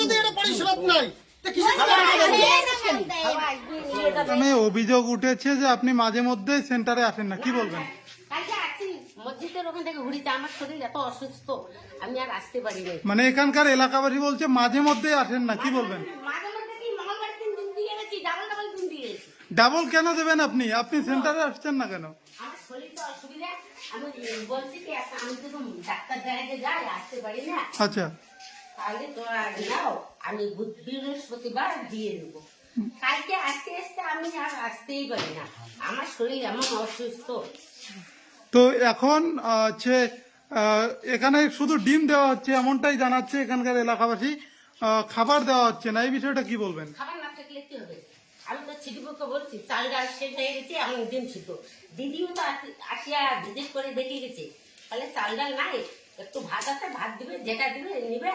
যদি এটা নাই? এখানে অভিযোগ উঠেছে যে আপনি মাঝে মধ্যে সেন্টারে আসেন না কি বলবেন? মসজিদের ওখান থেকে ঘুরিতে আমার শরীর এত অসুস্থ আমি আর আসতে পারি নাই। মানে এখানকার এলাকাবাসী বলছে মাঝে মধ্যে আসেন না কি বলবেন? মাঝে মধ্যে কি মঙ্গলবার দিন দিন দিয়ে গেছি ডাবল কেন দেবেন আপনি? আপনি সেন্টারে আসছেন না কেন? আচ্ছা। তাহলে তোরা নাও আমি বৃহস্পতিবার দিয়ে দেবো। কালকে আসতে আসতে আমি আর আসতেই পারি না। আমার শরীর এমন অসুস্থ। তো এখন হচ্ছে এখানে শুধু ডিম দেওয়া হচ্ছে এমনটাই জানাচ্ছে এখানকার এলাকাবাসী। খাবার দেওয়া হচ্ছে না এই বিষয়টা কি বলবেন? খাবার না থাকলে কি হবে? আমি তো ছিটিপুকে বলছি চাল ডাল শেষ হয়ে গেছে এখন ডিম ছিল দিদিও তো আসি- আসিয়া ভিজিট করে দেখে গেছে। তাহলে চাল ডাল নাই একটু ভাত আছে ভাত দিবে যেটা দিবে নিবে।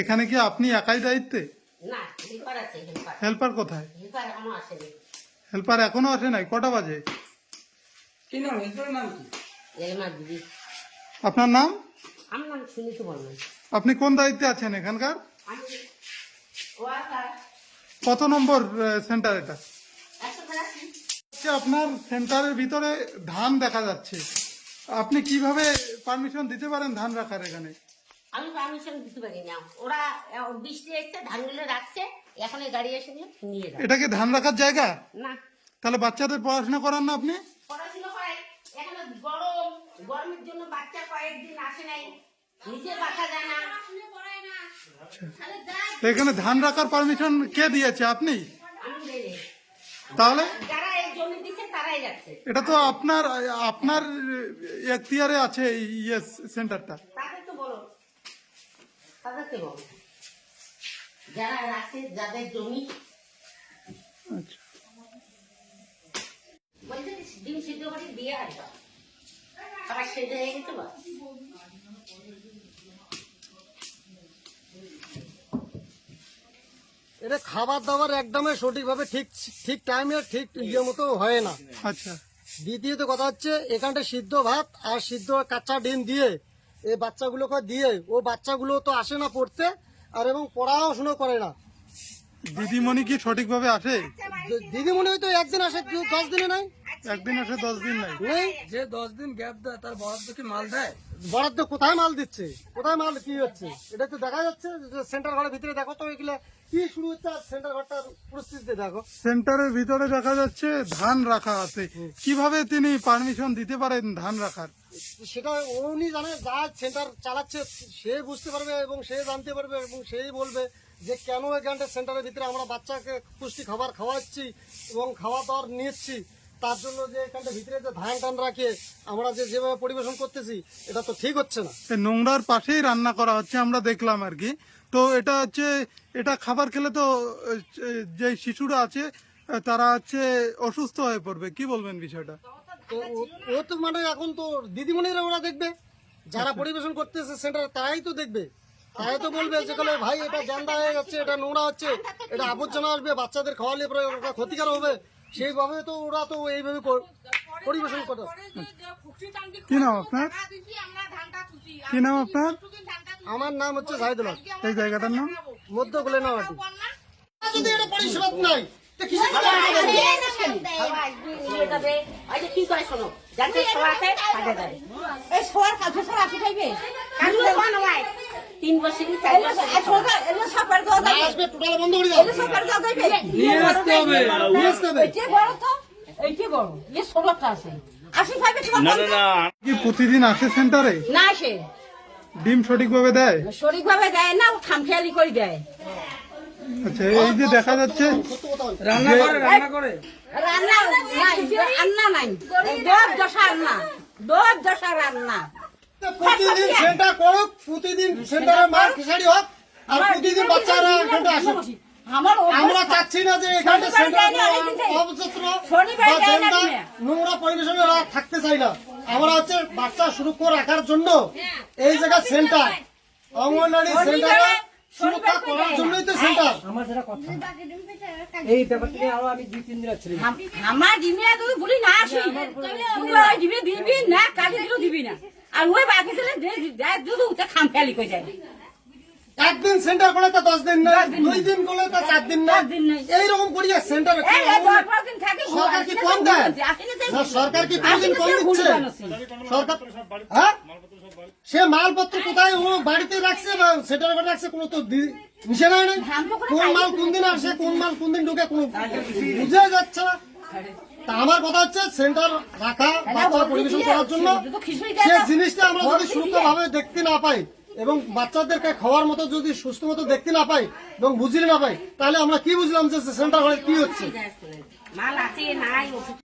এখানে কি আপনি একাই দায়িত্বে? হেল্পার কোথায়? হেল্পার এখনও আসেনি। হেল্পার এখনও আসে নাই? কটা বাজে? আপনার নাম? আপনি কোন দায়িত্বে আছেন এখানকার? কত নম্বর সেন্টার এটা? আপনার সেন্টারের ভিতরে ধান দেখা যাচ্ছে। আপনি কীভাবে পারমিশন দিতে পারেন ধান রাখার এখানে? আমি পারমিশন দিতে পারি না ওরা বৃষ্টি এসছে ধানগুলো রাখছে এখন এই গাড়ি এসে নিয়ে যাবে। এটা কি ধান রাখার জায়গা? না। তাহলে বাচ্চাদের পড়াশোনা করান না আপনি? পড়াশোনা করে এখানে গরম গরমের জন্য বাচ্চা কয়েকদিন আসে নাই। নিজে বাসা যায় না। তো এখানে ধান রাখার পারমিশন কে দিয়েছে? আপনি? আমি দেই। তাহলে? যারা এই জমি দিচ্ছে তারাই যাচ্ছে এটা তো আপনার আপনার এখতিয়ারে আছে এই ইয়ে সেন্টারটা। তাদেরকে বলো যারা যাদের জমি আচ্ছা। বলছে ডিম সিদ্ধ করে দিয়ে আসবা আবার সেদ্ধ হয়ে গেছে বাস। এটা খাবার দাবার একদমই সঠিকভাবে ঠিক ঠিক টাইমে ঠিক ইয়ে মতো হয় না। আচ্ছা। দ্বিতীয়ত কথা হচ্ছে এখানটা সিদ্ধ ভাত আর সিদ্ধ কাঁচা ডিম দিয়ে এই বাচ্চাগুলোকে দিয়ে ও বাচ্চাগুলো তো আসে না পড়তে আর এবং পড়াশোনা করে না। দিদিমণি কি সঠিকভাবে আসে? দিদিমণি হয়তো একদিন আসে কেউ দশ দিনে নাই। একদিন আসে দশ দিন নাই। যে দশ দিন গ্যাপ দেয় তার বরাদ্দ কি মাল দেয়? বরাদ্দ কোথায় মাল দিচ্ছে? কোথায় মাল কি হচ্ছে? এটা তো দেখা যাচ্ছে যে সেন্টার ঘরের ভিতরে দেখো তো এগুলো কি শুরু হচ্ছে আর সেন্টার ঘরটার পরিস্থিতি দেখো। সেন্টারের ভিতরে দেখা যাচ্ছে ধান রাখা আছে। কীভাবে তিনি পারমিশন দিতে পারেন ধান রাখার? সেটা উনি জানে যা সেন্টার চালাচ্ছে সে বুঝতে পারবে এবং সে জানতে পারবে এবং সেই বলবে যে কেন এখানটা সেন্টারের ভিতরে আমরা বাচ্চাকে পুষ্টি খাবার খাওয়াচ্ছি এবং খাওয়া দাওয়ার নিচ্ছি। তার জন্য যে এখানটা ভিতরে যে ধান টান রাখে আমরা যে যেভাবে পরিবেশন করতেছি এটা তো ঠিক হচ্ছে না। নোংরার পাশেই রান্না করা হচ্ছে আমরা দেখলাম আর কি। তো এটা হচ্ছে এটা খাবার খেলে তো যে শিশুরা আছে তারা হচ্ছে অসুস্থ হয়ে পড়বে। কি বলবেন বিষয়টা? তো ও- তো মানে এখন তো দিদিমণিরা ওরা দেখবে যারা পরিবেশন করতেছে সেন্টারে তারাই তো দেখবে। তারাই তো বলবে যে ভাই এটা জান্দা হয়ে যাচ্ছে এটা নোংরা হচ্ছে এটা আবর্জনা আসবে বাচ্চাদের খাওয়ালে পরে ক্ষতিকর হবে। সেইভাবে তো ওরা তো এইভাবে পরিবেশন করে কি নাম আপনার? কি নাম আপনার? আমার নাম হচ্ছে জাহিদুল এই জায়গাটার নাম? মধ্য গোলেনামাটি যদি এটা পরিষেবা নাই এই শোয়ার কাছে সর আসি খাইবে? তিন বছর চার বছর? সরকার এলো সরকার দাও। না আসবে টোটাল বন্ধ করে দাও। এলো সরকার দাও যাইবে নিয়ে আসতে হবে নিয়ে আসতে হবে। এইটি বড় তো। এইটি বড় ষোলোটা আছে। আসি খাইবে না না না। কি প্রতিদিন আসে সেন্টারে? না আসে। ডিম সঠিকভাবে দেয়? সঠিকভাবে দেয় না খামখেয়ালি করে দেয়। আচ্ছা এই যে দেখা যাচ্ছে রান্না করে রান্না করে। রান্না নাই রান্না নাই দশ দশা রান্না। দশ দশা রান্না। প্রতিদিন সেন্টার করুক প্রতিদিন সেন্টারে মার খিসাড়ি হোক আর প্রতিদিন বাচ্চারা এখানটা আসুক। আমরা চাচ্ছি না যে এখানে। নোংরা পরিবেশনে থাকতে চাই না। আমরা হচ্ছে বাচ্চা সুরক্ষা রাখার জন্য এই জায়গা সেন্টার অঙ্গনওয়াড়ি সেন্টারে সুরক্ষা করার জন্যই তো সেন্টার আমার যেটা কথা। এই ব্যাপারটা আরও আমি দুই তিন দিন আমার তুই বলি আসি দিবি না আর ওই বাকি দিলে দুধ খামখেয়ালি করে যায়। একদিন সেন্টার করে তা দশ দিন না দুই দিন তা চার দিন না এইরকম সেন্টার সরকার কি কম দেয়? না, সরকার কি কোনদিন কম দিচ্ছে? সরকার হ্যাঁ? সে মালপত্র কোথায়? ও বাড়িতে রাখছে বা সেটার উপরে রাখছে কোনো তো নিষেধাজ্ঞা নেই। কোন মাল কোন দিন আসে কোন মাল কোন দিন ঢুকে কোন বুঝে যাচ্ছে না। তা আমার কথা হচ্ছে সেন্টার রাখা বাচ্চা পরিবেশন করার জন্য সে জিনিসটা আমরা যদি সুরক্ষাভাবে দেখতে না পাই এবং বাচ্চাদেরকে খাওয়ার মতো যদি সুস্থ মতো দেখতে না পাই এবং বুঝলে না পাই তাহলে আমরা কি বুঝলাম যে সেন্টার ঘরে কি হচ্ছে?